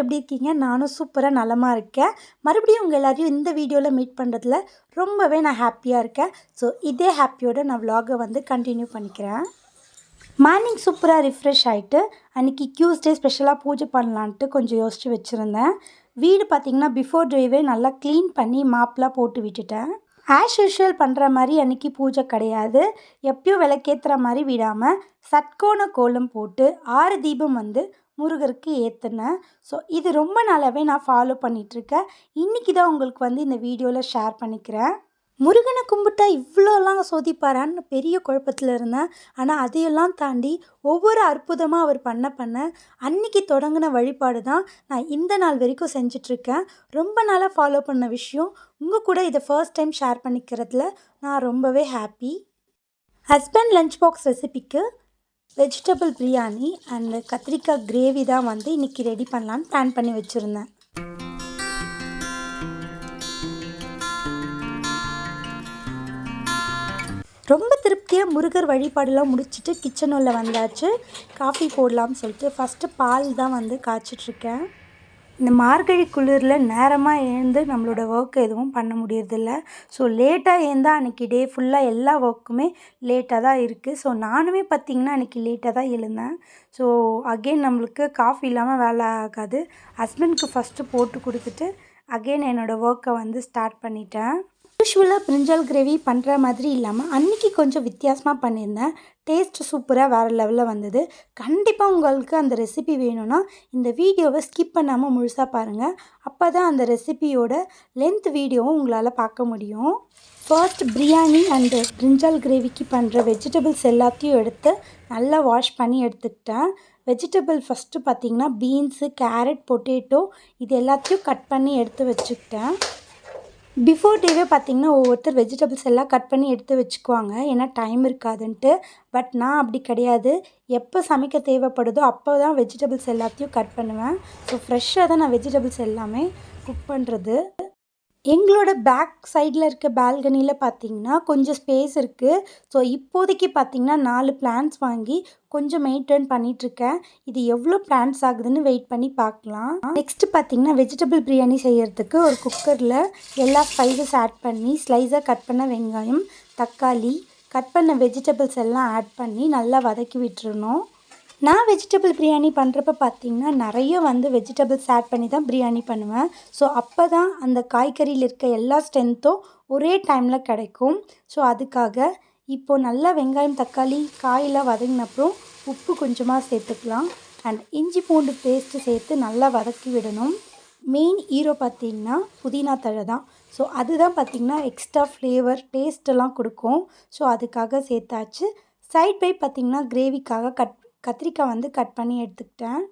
எப்படி இருக்கீங்க? நானும் சூப்பராக நலமாக இருக்கேன். மறுபடியும் உங்கள் எல்லாரையும் இந்த வீடியோவில் மீட் பண்ணுறதுல ரொம்பவே நான் ஹாப்பியாக இருக்கேன். ஸோ இதே ஹாப்பியோட நான் விலாகை வந்து கண்டினியூ பண்ணிக்கிறேன். மார்னிங் சூப்பராக ரிஃப்ரெஷ் ஆகிட்டு அன்றைக்கி டியூஸ்டே ஸ்பெஷலாக பூஜை பண்ணலான்ட்டு கொஞ்சம் யோசித்து வச்சுருந்தேன். வீடு பார்த்திங்கன்னா பிஃபோர் ட்ரைவே நல்லா க்ளீன் பண்ணி மாப்லாம் போட்டு விட்டுட்டேன். ஆஸ் யூஷுவல் பண்ணுற மாதிரி அன்றைக்கி பூஜை கிடையாது. எப்பயும் விளக்கேற்றுற மாதிரி விடாமல் சட்கோண கோலம் போட்டு ஆறு தீபம் வந்து முருகருக்கு ஏற்றுனேன் ஸோ இது ரொம்ப நாளாகவே நான் ஃபாலோ பண்ணிகிட்ருக்கேன் இன்றைக்கி தான் உங்களுக்கு வந்து இந்த வீடியோவில் ஷேர் பண்ணிக்கிறேன். முருகனை கும்பிட்டா இவ்வளோலாம் சோதிப்பாரான்னு பெரிய குழப்பத்தில் இருந்தேன். ஆனால் அதையெல்லாம் தாண்டி ஒவ்வொரு அற்புதமாக அவர் பண்ண பண்ண அன்னைக்கு தொடங்கின வழிபாடு தான் நான் இந்த நாள் வரைக்கும் செஞ்சிட்ருக்கேன் ரொம்ப நாளாக ஃபாலோ பண்ண விஷயம். உங்கள் கூட இதை ஃபர்ஸ்ட் டைம் ஷேர் பண்ணிக்கிறதுல நான் ரொம்பவே ஹாப்பி ஹஸ்பண்ட் லஞ்ச் பாக்ஸ் ரெசிபிக்கு வெஜிடபிள் பிரியாணி அண்ட் கத்திரிக்காய் கிரேவி தான் வந்து இன்றைக்கி ரெடி பண்ணலான்னு பிளான் பண்ணி வச்சுருந்தேன். ரொம்ப திருப்தியாக முருகர் வழிபாடெல்லாம் முடிச்சுட்டு கிச்சனில் வந்தாச்சு. காஃபி போடலாம்னு சொல்லிட்டு ஃபஸ்ட்டு பால் தான் வந்து காய்ச்சிட்ருக்கேன் இந்த மார்கழி குளிரில் நேரமாக எழுந்து நம்மளோட ஒர்க் எதுவும் பண்ண முடியறதில்ல. ஸோ லேட்டாக எழுந்தால் அன்றைக்கி டே ஃபுல்லாக எல்லா ஒர்க்குமே லேட்டாக தான் இருக்குது ஸோ நானுமே பார்த்திங்கன்னா அன்றைக்கி லேட்டாக தான் எழுந்தேன். ஸோ அகெயின் நம்மளுக்கு காஃபி இல்லாமல் வேலை ஆகாது. ஹஸ்பண்ட்க்கு ஃபஸ்ட்டு போட்டு கொடுத்துட்டு அகெயின் என்னோடய ஒர்க்கை வந்து ஸ்டார்ட் பண்ணிட்டேன். யூஸ்வலாக பிரிஞ்சால் கிரேவி பண்ணுற மாதிரி இல்லாமல் அன்றைக்கி கொஞ்சம் வித்தியாசமாக பண்ணியிருந்தேன். டேஸ்ட் சூப்பராக வேறு லெவலில் வந்தது. கண்டிப்பாக உங்களுக்கு அந்த ரெசிபி வேணும்னா இந்த வீடியோவை ஸ்கிப் பண்ணாமல் முழுசாக பாருங்கள் அப்போ தான் அந்த ரெசிபியோட லென்த் வீடியோவும் உங்களால் பார்க்க முடியும். ஃபர்ஸ்ட் பிரியாணி அண்டு பிரிஞ்சால் கிரேவிக்கு பண்ணுற வெஜிடபிள்ஸ் எல்லாத்தையும் எடுத்து நல்லா வாஷ் பண்ணி எடுத்துக்கிட்டேன். வெஜிடபிள் ஃபஸ்ட்டு பார்த்திங்கன்னா பீன்ஸு கேரட் பொட்டேட்டோ இது எல்லாத்தையும் கட் பண்ணி எடுத்து வச்சுக்கிட்டேன். பிஃபோர் டேவே பார்த்திங்கன்னா ஒவ்வொருத்தர் வெஜிடபிள்ஸ் எல்லாம் கட் பண்ணி எடுத்து வச்சுக்குவாங்க. ஏன்னா டைம் இருக்காதுன்ட்டு. பட் நான் அப்படி கிடையாது. எப்போ சமைக்க தேவைப்படுதோ அப்போ தான் வெஜிடபிள்ஸ் எல்லாத்தையும் கட் பண்ணுவேன். ஸோ ஃப்ரெஷ்ஷாக தான் நான் வெஜிடபிள்ஸ் எல்லாமே குக் பண்ணுறது எங்களோட பேக் சைடில் இருக்க பால்கனியில் பார்த்தீங்கன்னா கொஞ்சம் ஸ்பேஸ் இருக்குது ஸோ இப்போதைக்கு பார்த்தீங்கன்னா நாலு பிளான்ஸ் வாங்கி கொஞ்சம் மெயின்டைன் பண்ணிகிட்ருக்கேன் இது எவ்வளோ பிளான்ஸ் ஆகுதுன்னு வெயிட் பண்ணி பார்க்கலாம் நெக்ஸ்ட்டு பார்த்தீங்கன்னா வெஜிடபிள் பிரியாணி செய்கிறதுக்கு ஒரு குக்கரில் எல்லா ஸ்பைசஸ் ஆட் பண்ணி ஸ்லைஸாக கட் பண்ண வெங்காயம் தக்காளி கட் பண்ண வெஜிடபிள்ஸ் எல்லாம் ஆட் பண்ணி நல்லா வதக்கி விட்டுருணும் நான் வெஜிடபிள் பிரியாணி பண்ணுறப்ப பார்த்திங்கன்னா நிறைய வந்து வெஜிடபிள்ஸ் ஆட் பண்ணி தான் பிரியாணி பண்ணுவேன். ஸோ அப்போ தான் அந்த காய்கறியில் இருக்க எல்லா ஸ்ட்ரென்த்தும் ஒரே டைமில் கிடைக்கும். ஸோ அதுக்காக இப்போது நல்லா வெங்காயம் தக்காளி காயெல்லாம் வதங்கினப்புறம் உப்பு கொஞ்சமாக சேர்த்துக்கலாம். அண்ட் இஞ்சி பூண்டு பேஸ்ட்டு சேர்த்து நல்லா வதக்கி விடணும். மெயின் ஹீரோ பார்த்திங்கன்னா புதினா தழை தான். ஸோ அதுதான் பார்த்திங்கன்னா எக்ஸ்ட்ரா ஃப்ளேவர் டேஸ்ட்டெல்லாம் கொடுக்கும். ஸோ அதுக்காக சேர்த்தாச்சு. சைட் பை பார்த்திங்கன்னா கிரேவிக்காக கட் கத்திரிக்காய் வந்து கட் பண்ணி எடுத்துக்கிட்டேன்.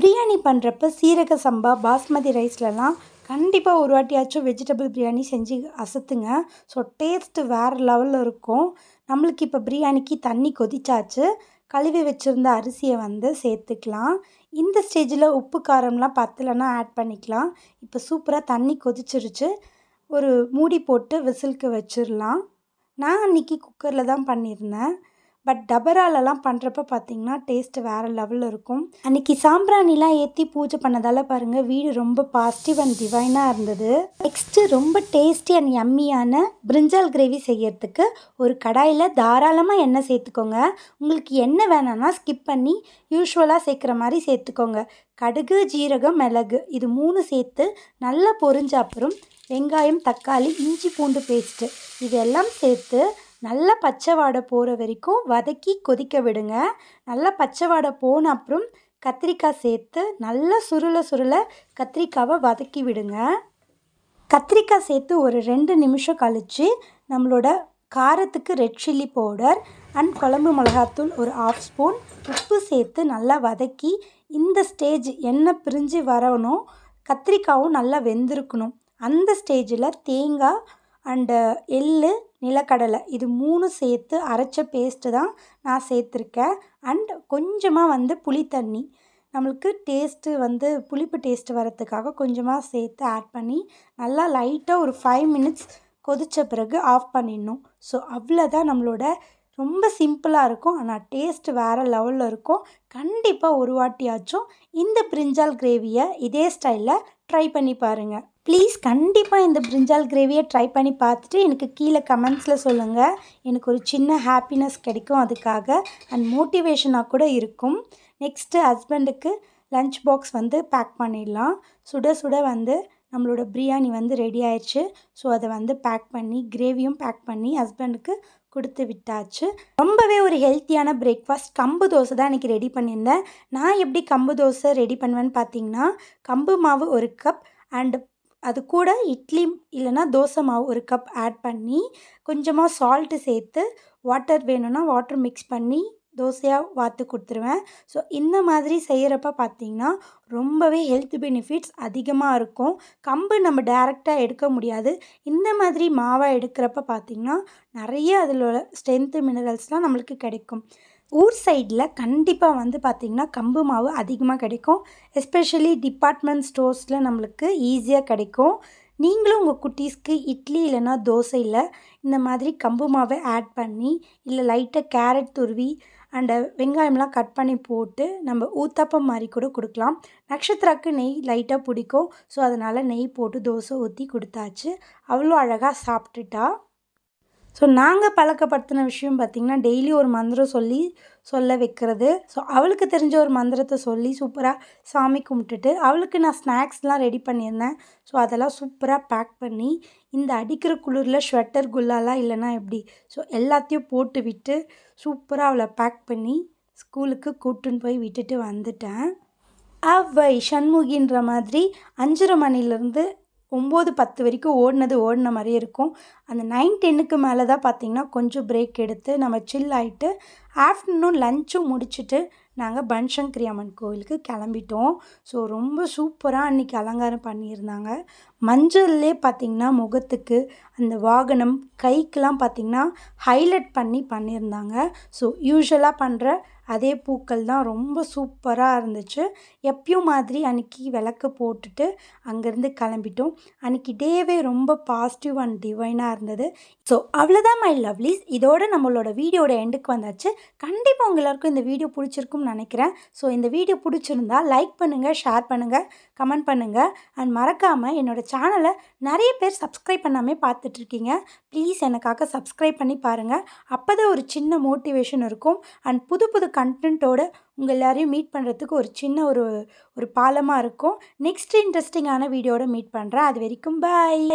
பிரியாணி பண்ணுறப்ப சீரக சம்பா பாஸ்மதி ரைஸ்லலாம் கண்டிப்பாக ஒரு வாட்டியாச்சும் வெஜிடபிள் பிரியாணி செஞ்சு அசத்துங்க. ஸோ டேஸ்ட்டு வேறு லெவலில் இருக்கும். நம்மளுக்கு இப்போ பிரியாணிக்கு தண்ணி கொதிச்சாச்சு. கழுவி வச்சுருந்த அரிசியை வந்து சேர்த்துக்கலாம். இந்த ஸ்டேஜில் உப்பு காரம்லாம் பத்தலைன்னா ஆட் பண்ணிக்கலாம். இப்போ சூப்பராக தண்ணி கொதிச்சிருச்சு. ஒரு மூடி போட்டு விசிலுக்கு வச்சிடலாம் நான் அன்றைக்கி குக்கரில் தான் பண்ணியிருந்தேன். பட் டபராலெலாம் பண்ணுறப்ப பார்த்திங்கன்னா டேஸ்ட்டு வேறு லெவலில் இருக்கும். அன்றைக்கி சாம்பிராணிலாம் ஏற்றி பூஜை பண்ணதால் பாருங்கள் வீடு ரொம்ப பாசிட்டிவ் அண்ட் டிவைனாக இருந்தது. நெக்ஸ்ட்டு ரொம்ப டேஸ்டி அண்ட் யம்மியான பிரிஞ்சால் கிரேவி செய்யறதுக்கு ஒரு கடாயில் தாராளமாக எண்ணெய் சேர்த்துக்கோங்க. உங்களுக்கு எண்ணெய் வேணாம்னா ஸ்கிப் பண்ணி யூஸ்வலாக சேர்க்குற மாதிரி சேர்த்துக்கோங்க. கடுகு ஜீரகம் மிளகு இது மூணு சேர்த்து நல்லா பொரிஞ்ச அப்புறம் வெங்காயம் தக்காளி இஞ்சி பூண்டு பேஸ்ட்டு இதெல்லாம் சேர்த்து நல்லா பச்சை வாடை போகிற வரைக்கும் வதக்கி கொதிக்க விடுங்க. நல்லா பச்சை வாடை போன அப்புறம் கத்திரிக்காய் சேர்த்து நல்லா சுருள சுருள கத்திரிக்காவை வதக்கி விடுங்க. கத்திரிக்காய் சேர்த்து ஒரு ரெண்டு நிமிஷம் கழித்து நம்மளோட காரத்துக்கு ரெட் சில்லி பவுடர் அண்ட் குழம்பு மிளகாத்தூள் ஒரு ஆஃப் ஸ்பூன் உப்பு சேர்த்து நல்லா வதக்கி இந்த ஸ்டேஜ் எண்ணெய் பிரிஞ்சு வரணும். கத்திரிக்காவும் நல்லா வெந்திருக்கணும். அந்த ஸ்டேஜில் தேங்காய் அண்டு எள் நிலக்கடலை இது மூணு சேர்த்து அரைச்ச பேஸ்ட்டு தான் நான் சேர்த்துருக்கேன். அண்ட் கொஞ்சமாக வந்து புளி தண்ணி. நம்மளுக்கு டேஸ்ட்டு வந்து புளிப்பு டேஸ்ட்டு வரத்துக்காக கொஞ்சமாக சேர்த்து ஆட் பண்ணி நல்லா லைட்டாக ஒரு ஃபைவ் மினிட்ஸ் கொதித்த பிறகு ஆஃப் பண்ணிடணும். ஸோ அவ்வளோதான் நம்மளோட ரொம்ப சிம்பிளாக இருக்கும். ஆனால் டேஸ்ட்டு வேறு லெவலில் இருக்கும். கண்டிப்பாக ஒரு வாட்டியாச்சும் இந்த பிரிஞ்சால் கிரேவியை இதே ஸ்டைலில் ட்ரை பண்ணி பாருங்கள் ப்ளீஸ் கண்டிப்பாக இந்த பிரிஞ்சால் கிரேவியை ட்ரை பண்ணி பார்த்துட்டு எனக்கு கீழே கமெண்ட்ஸில் சொல்லுங்கள் எனக்கு ஒரு சின்ன ஹாப்பினஸ் கிடைக்கும் அதுக்காக அண்ட் மோட்டிவேஷனாக கூட இருக்கும். நெக்ஸ்ட்டு ஹஸ்பண்டுக்கு லஞ்ச் பாக்ஸ் வந்து பேக் பண்ணிடலாம். சுட சுட வந்து நம்மளோட பிரியாணி வந்து ரெடி ஆயிடுச்சு ஸோ அதை வந்து பேக் பண்ணி கிரேவியும் பேக் பண்ணி ஹஸ்பண்டுக்கு கொடுத்து விட்டாச்சு. ரொம்பவே ஒரு ஹெல்த்தியான பிரேக்ஃபாஸ்ட் கம்பு தோசை தான் இன்றைக்கி ரெடி பண்ணியிருந்தேன். நான் எப்படி கம்பு தோசை ரெடி பண்ணுவேன்னு பார்த்தீங்கன்னா கம்பு மாவு ஒரு கப் அண்டு அது கூட இட்லி இல்லைன்னா தோசை மாவு ஒரு கப் ஆட் பண்ணி கொஞ்சமாக சால்ட்டு சேர்த்து வாட்டர் வேணும்னா வாட்டர் மிக்ஸ் பண்ணி தோசையாக வாத்து கொடுத்துருவேன். ஸோ இந்த மாதிரி செய்கிறப்ப பார்த்திங்கன்னா ரொம்பவே ஹெல்த் பெனிஃபிட்ஸ் அதிகமாக இருக்கும். கம்பு நம்ம டேரெக்டாக எடுக்க முடியாது. இந்த மாதிரி மாவாக எடுக்கிறப்ப பார்த்திங்கன்னா நிறைய அதில் உள்ள ஸ்ட்ரென்த்து மினரல்ஸ்லாம் நம்மளுக்கு கிடைக்கும். ஊர் சைடில் கண்டிப்பாக வந்து பார்த்திங்கன்னா கம்பு மாவு அதிகமாக கிடைக்கும். எஸ்பெஷலி டிபார்ட்மெண்ட் ஸ்டோர்ஸில் நம்மளுக்கு ஈஸியாக கிடைக்கும். நீங்களும் உங்கள் குட்டீஸ்க்கு இட்லி இல்லைன்னா தோசையில் இந்த மாதிரி கம்பு மாவை ஆட் பண்ணி இல்லை லைட்டாக கேரட் துருவி அண்டு வெங்காயம்லாம் கட் பண்ணி போட்டு நம்ம ஊத்தப்பம் மாதிரி கூட கொடுக்கலாம். நட்சத்திராக்கு நெய் லைட்டாக பிடிக்கும். ஸோ அதனால் நெய் போட்டு தோசை ஊற்றி கொடுத்தாச்சு. அவ்வளோ அழகாக சாப்பிட்டுட்டா. ஸோ நாங்கள் பழக்கப்படுத்தின விஷயம் பார்த்திங்கன்னா டெய்லி ஒரு மந்திரம் சொல்லி சொல்ல வைக்கிறது. ஸோ அவளுக்கு தெரிஞ்ச ஒரு மந்திரத்தை சொல்லி சூப்பராக சாமி கும்பிட்டுட்டு அவளுக்கு நான் ஸ்நாக்ஸ்லாம் ரெடி பண்ணியிருந்தேன். ஸோ அதெல்லாம் சூப்பராக பேக் பண்ணி இந்த அடிக்கிற குளிரில் ஸ்வெட்டர் குல்லாலாம் இல்லைனா எப்படி? ஸோ எல்லாத்தையும் போட்டு விட்டு சூப்பராக அவளை பேக் பண்ணி ஸ்கூலுக்கு கூட்டுன்னு போய் விட்டுட்டு வந்துட்டேன். அவ்வை சண்முகின்ற மாதிரி அஞ்சரை மணிலேருந்து ஒம்பது பத்து வரைக்கும் ஓடினது ஓடின மாதிரியே இருக்கும். அந்த நைன் டென்னுக்கு மேலே தான் பார்த்திங்கன்னா கொஞ்சம் பிரேக் எடுத்து நம்ம சில் ஆகிட்டு ஆஃப்டர்நூன் லஞ்சும் முடிச்சுட்டு நாங்கள் பன்சங்கரி அம்மன் கோவிலுக்கு கிளம்பிட்டோம். ஸோ ரொம்ப சூப்பராக அன்றைக்கி அலங்காரம் பண்ணியிருந்தாங்க. மஞ்சள்லே பார்த்திங்கன்னா முகத்துக்கு அந்த வாகனம் கைக்கெலாம் பார்த்திங்கன்னா ஹைலைட் பண்ணி பண்ணியிருந்தாங்க. ஸோ யூஸ்வலாக பண்ணுற அதே பூக்கள் தான் ரொம்ப சூப்பராக இருந்துச்சு. எப்பயும் மாதிரி அன்றைக்கி விளக்கு போட்டுட்டு அங்கேருந்து கிளம்பிட்டோம். அன்றைக்கி டேவே ரொம்ப பாசிட்டிவ் அண்ட் டிவைனாக இருந்தது. ஸோ அவ்வளோதான் மை லவ்லீஸ் இதோட நம்மளோட வீடியோட எண்டுக்கு வந்தாச்சு. கண்டிப்பாக உங்கள் எல்லாருக்கும் இந்த வீடியோ பிடிச்சிருக்கும்னு நினைக்கிறேன். ஸோ இந்த வீடியோ பிடிச்சிருந்தா லைக் பண்ணுங்கள் ஷேர் பண்ணுங்கள் கமெண்ட் பண்ணுங்கள் அண்ட் மறக்காமல் என்னோடய சேனலை நிறைய பேர் சப்ஸ்கிரைப் பண்ணாமல் பார்த்துட்ருக்கீங்க. ப்ளீஸ் எனக்காக சப்ஸ்கிரைப் பண்ணி பாருங்கள் அப்போ தான் ஒரு சின்ன மோட்டிவேஷன் இருக்கும். அண்ட் புது புது கண்டென்ட்டோட உங்கள் எல்லாரையும் மீட் பண்ணுறதுக்கு ஒரு சின்ன ஒரு ஒரு பாலமாக இருக்கும். நெக்ஸ்ட் இன்ட்ரெஸ்டிங்கான வீடியோட மீட் பண்ணுறேன் அது வரைக்கும் பாய்